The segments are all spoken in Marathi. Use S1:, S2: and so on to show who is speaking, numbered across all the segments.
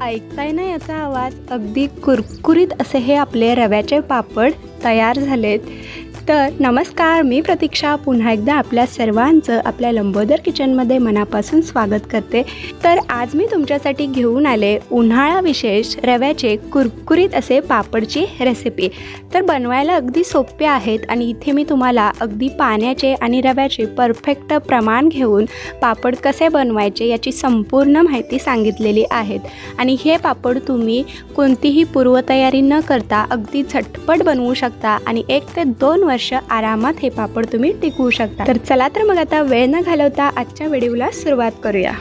S1: ऐकताय ना याचा आवाज? अगदी कुरकुरीत असे हे आपले रव्याचे पापड तयार झालेत. तर नमस्कार. मी प्रतीक्षा. पुन्हा एकदा आपल्या सर्वांचं आपल्या लंबोदर किचनमध्ये मनापासून स्वागत करते. तर आज मी तुमच्यासाठी घेऊन आले उन्हाळा विशेष रव्याचे कुरकुरीत असे पापडची रेसिपी तर बनवायला अगदी सोपे आहेत आणि इथे मी तुम्हाला अगदी पाण्याचे आणि रव्याचे परफेक्ट प्रमाण घेऊन पापड कसे बनवायचे याची संपूर्ण माहिती सांगितलेली आहेत. आणि हे पापड तुम्ही कोणतीही पूर्वतयारी न करता अगदी झटपट बनवू शकता आणि एक ते दोन वर्ष आरामात हे पापड तुम्ही टिकवू शकता. तर चला तर मग आता वेळ न घालवता आजच्या व्हिडिओला सुरुवात करूया.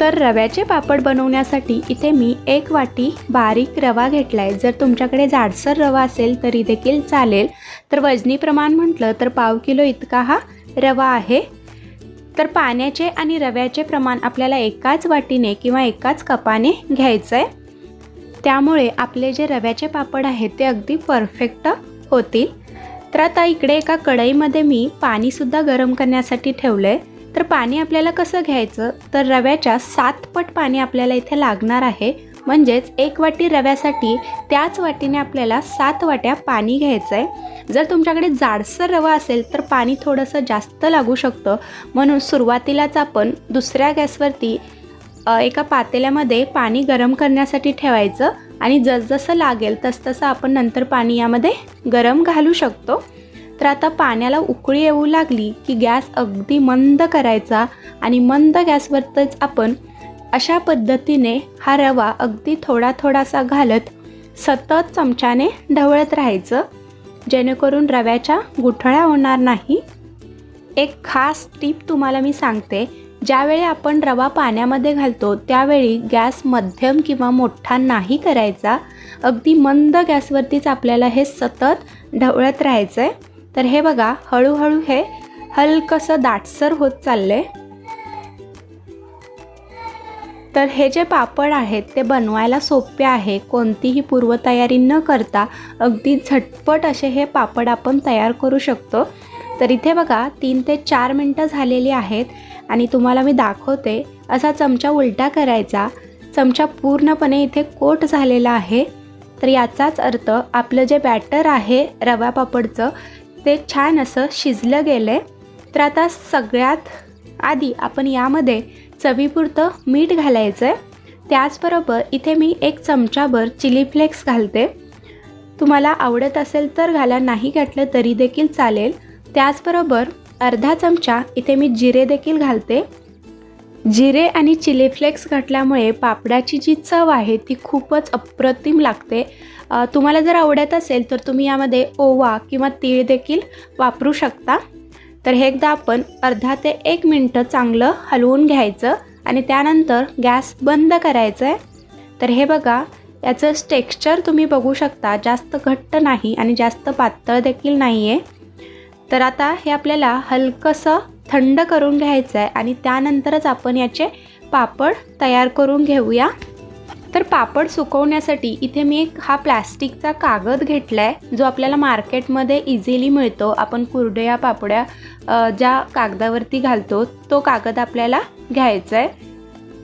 S1: तर रव्याचे पापड बनवण्यासाठी इथे मी एक वाटी बारीक रवा घेतला आहे जर तुमच्याकडे जाडसर रवा असेल तरी देखील चालेल. तर वजनी प्रमाण म्हटलं तर पाव किलो इतका हा रवा आहे. तर पाण्याचे आणि रव्याचे प्रमाण आपल्याला एकाच वाटीने किंवा एकाच कपाने घ्यायचं आहे त्यामुळे आपले जे रव्याचे पापड आहेत ते अगदी परफेक्ट होतील. तर आता इकडे एका कढईमध्ये मी पाणीसुद्धा गरम करण्यासाठी ठेवलं आहे तर पाणी आपल्याला कसं घ्यायचं? तर रव्याच्या सात पट पाणी आपल्याला इथे लागणार आहे. म्हणजेच एक वाटी रव्यासाठी त्याच वाटीने आपल्याला सात वाट्या पाणी घ्यायचं आहे जर तुमच्याकडे जाडसर रवा असेल तर पाणी थोडंसं जास्त लागू शकतं. म्हणून सुरुवातीलाच आपण दुसऱ्या गॅसवरती एका पातेल्यामध्ये पाणी गरम करण्यासाठी ठेवायचं. आणि जसजसं लागेल तसतसं आपण नंतर पाणी यामध्ये गरम घालू शकतो. तर आता पाण्याला उकळी येऊ लागली की गॅस अगदी मंद करायचा आणि मंद गॅसवरतच आपण अशा पद्धतीने हा रवा अगदी थोडा थोडासा घालत सतत चमच्याने ढवळत राहायचं. जेणेकरून रव्याच्या गुठळ्या होणार नाही. एक खास टीप तुम्हाला मी सांगते. ज्यावेळी आपण रवा पाण्यामध्ये घालतो त्यावेळी गॅस मध्यम किंवा मोठा नाही करायचा. अगदी मंद गॅसवरतीच आपल्याला हे सतत ढवळत राहायचं आहे तर हे बघा हळूहळू हे हलकंसं दाटसर होत चाललं आहे तर हे जे पापड आहेत ते बनवायला सोपे आहे. कोणतीही पूर्वतयारी न करता अगदी झटपट असे हे पापड आपण तयार करू शकतो. तर इथे बघा तीन ते चार मिनटं झालेली आहेत. आणि तुम्हाला मी दाखवते असा चमचा उलटा करायचा. चमचा पूर्णपणे इथे कोट झालेला आहे. तर याचाच अर्थ आपलं जे बॅटर आहे रवा पापडचं ते छान असं शिजलं गेलं आहे तर आता सगळ्यात आधी आपण यामध्ये चवीपुरतं मीठ घालायचं आहे त्याचबरोबर इथे मी एक चमचाभर चिली फ्लेक्स घालते. तुम्हाला आवडत असेल तर घाला नाही घातलं तरी देखील चालेल. त्याचबरोबर अर्धा चमचा इथे मी जिरे देखील घालते. जिरे आणि चिली फ्लेक्स घातल्यामुळे पापडाची जी चव आहे ती खूपच अप्रतिम लागते. तुम्हाला जर आवडत असेल तर तुम्ही यामध्ये ओवा किंवा तीळ देखील वापरू शकता. तर हे एकदा आपण अर्धा ते एक मिनटं चांगलं हलवून घ्यायचं आणि त्यानंतर गॅस बंद करायचं आहे तर हे बघा याचं टेक्स्चर तुम्ही बघू शकता जास्त घट्ट नाही आणि जास्त पातळ देखील नाही आहे तर आता हे आपल्याला हलकंसं थंड करून घ्यायचं आहे आणि त्यानंतरच आपण याचे पापड तयार करून घेऊया. तर पापड सुकवण्यासाठी इथे मी एक हा प्लॅस्टिकचा कागद घेतला आहे जो आपल्याला मार्केटमध्ये इझिली मिळतो. आपण कुरडया पापड्या ज्या कागदावरती घालतो तो कागद आपल्याला घ्यायचा आहे.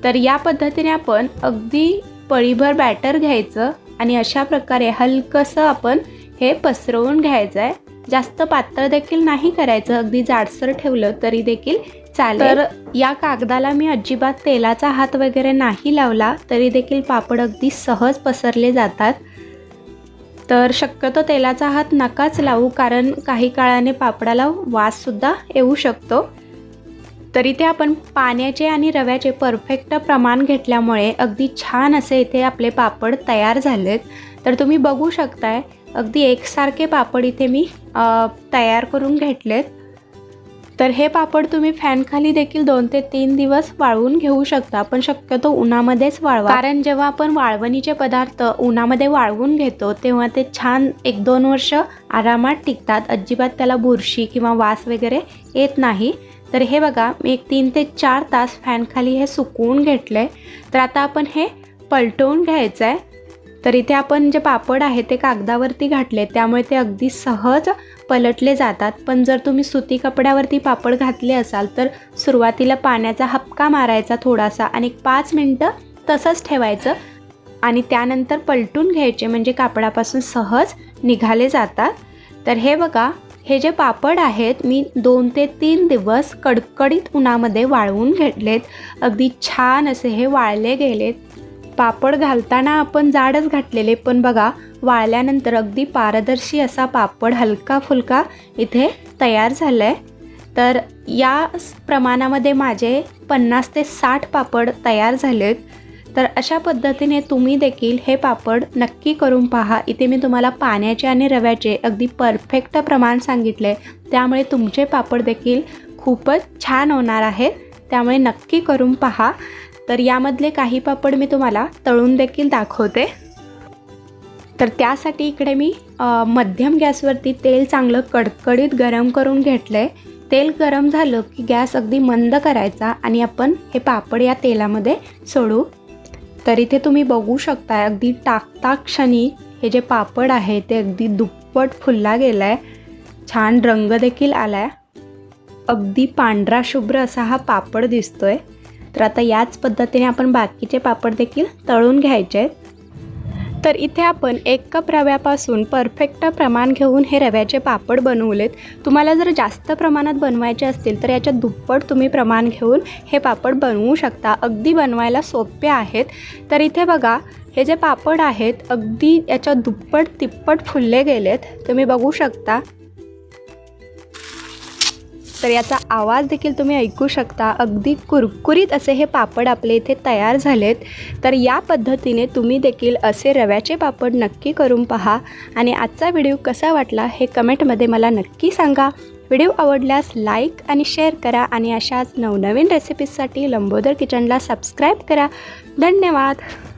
S1: तर या पद्धतीने आपण अगदी पळीभर बॅटर घ्यायचं आणि अशा प्रकारे हलकंसं आपण हे पसरवून घ्यायचं आहे. जास्त पातळ देखील नाही करायचं. अगदी जाडसर ठेवलं तरी देखील चालेल. तर या कागदाला मी अजिबात तेलाचा हात वगैरे नाही लावला तरी देखील पापड अगदी सहज पसरले जातात. तर शक्यतो तेलाचा हात नकाच लावू कारण काही काळाने पापडाला वाससुद्धा येऊ शकतो. तरी ते आपण पाण्याचे आणि रव्याचे परफेक्ट प्रमाण घेतल्यामुळे अगदी छान असे इथे आपले पापड तयार झालेत. तर तुम्ही बघू शकताय अगदी एकसारखे पापड इथे मी तयार करून घेतलेत. तर हे पापड तुम्ही फॅनखाली देखील दोन ते तीन दिवस वाळवून घेऊ शकता. पण शक्यतो उन्हामध्येच वाळवा. कारण जेव्हा आपण वाळवणीचे पदार्थ उन्हामध्ये वाळवून घेतो तेव्हा ते छान एक दोन वर्ष आरामात टिकतात. अजिबात त्याला बुरशी किंवा वास वगैरे येत नाही. तर हे बघा मी एक तीन ते चार तास फॅनखाली हे सुकवून घेतलं तर आता आपण हे पलटवून घ्यायचं आहे तर इथे आपण जे पापड आहे ते कागदावरती घातले त्यामुळे ते अगदी सहज पलटले जातात. पण जर तुम्ही सुती कपड्यावरती पापड घातले असाल तर सुरुवातीला पाण्याचा हपका मारायचा थोडासा आणि एक पाच मिनटं तसंच ठेवायचं आणि त्यानंतर पलटून घ्यायचे म्हणजे कापडापासून सहज निघाले जातात. तर हे बघा हे जे पापड आहेत मी दोन ते तीन दिवस कडकडीत उन्हामध्ये वाळवून घेतलेत. अगदी छान असे हे वाळले गेलेत. पापड घालताना आपण जाडच घातलेले पण बघा वाळल्यानंतर अगदी पारदर्शी असा पापड हलका फुलका इथे तयार झाला आहे तर या स- प्रमाणामध्ये माझे पन्नास ते साठ पापड तयार झालेत. तर अशा पद्धतीने तुम्ही देखील हे पापड नक्की करून पहा. इथे मी तुम्हाला पाण्याचे आणि रव्याचे अगदी परफेक्ट प्रमाण सांगितले त्यामुळे तुमचे पापड देखील खूपच छान होणार आहेत. त्यामुळे नक्की करून पहा. तर यामधले काही पापड मी तुम्हाला तळून देखील दाखवते. तर त्यासाठी इकडे मी मध्यम गॅसवरती तेल चांगलं कडकडीत गरम करून घेतलं आहे तेल गरम झालं की गॅस अगदी मंद करायचा आणि आपण हे पापड या तेलामध्ये सोडू. तर इथे तुम्ही बघू शकता अगदी टाकता क्षणी हे जे पापड आहे ते अगदी दुप्पट फुलला गेला आहे छान रंग देखील आला आहे अगदी पांढरा शुभ्र असा हा पापड दिसतोय. तर आता याच पद्धतीने आपण बाकीचे पापड देखील तळून घ्यायचे आहेत. तर इथे आपण एक कप रव्यापासून परफेक्ट प्रमाण घेऊन हे रव्याचे पापड बनवलेत. तुम्हाला जर जास्त प्रमाणात बनवायचे असतील तर याच्यात दुप्पट तुम्ही प्रमाण घेऊन हे पापड बनवू शकता. अगदी बनवायला सोपे आहेत. तर इथे बघा हे जे पापड आहेत अगदी याच्या दुप्पट तिप्पट फुलले गेलेत. तुम्ही बघू शकता. तर याचा आवाज देखील तुम्ही ऐकू शकता. अगदी कुरकुरीत असे हे पापड आपले इथे तयार झालेत. तर या पद्धतीने तुम्ही देखील असे रव्याचे पापड नक्की करून पहा. आणि आजचा व्हिडिओ कसा वाटला हे कमेंटमध्ये मला नक्की सांगा. व्हिडिओ आवडल्यास लाईक आणि शेअर करा आणि अशाच नवनवीन रेसिपीजसाठी लंबोदर किचनला सबस्क्राईब करा. धन्यवाद.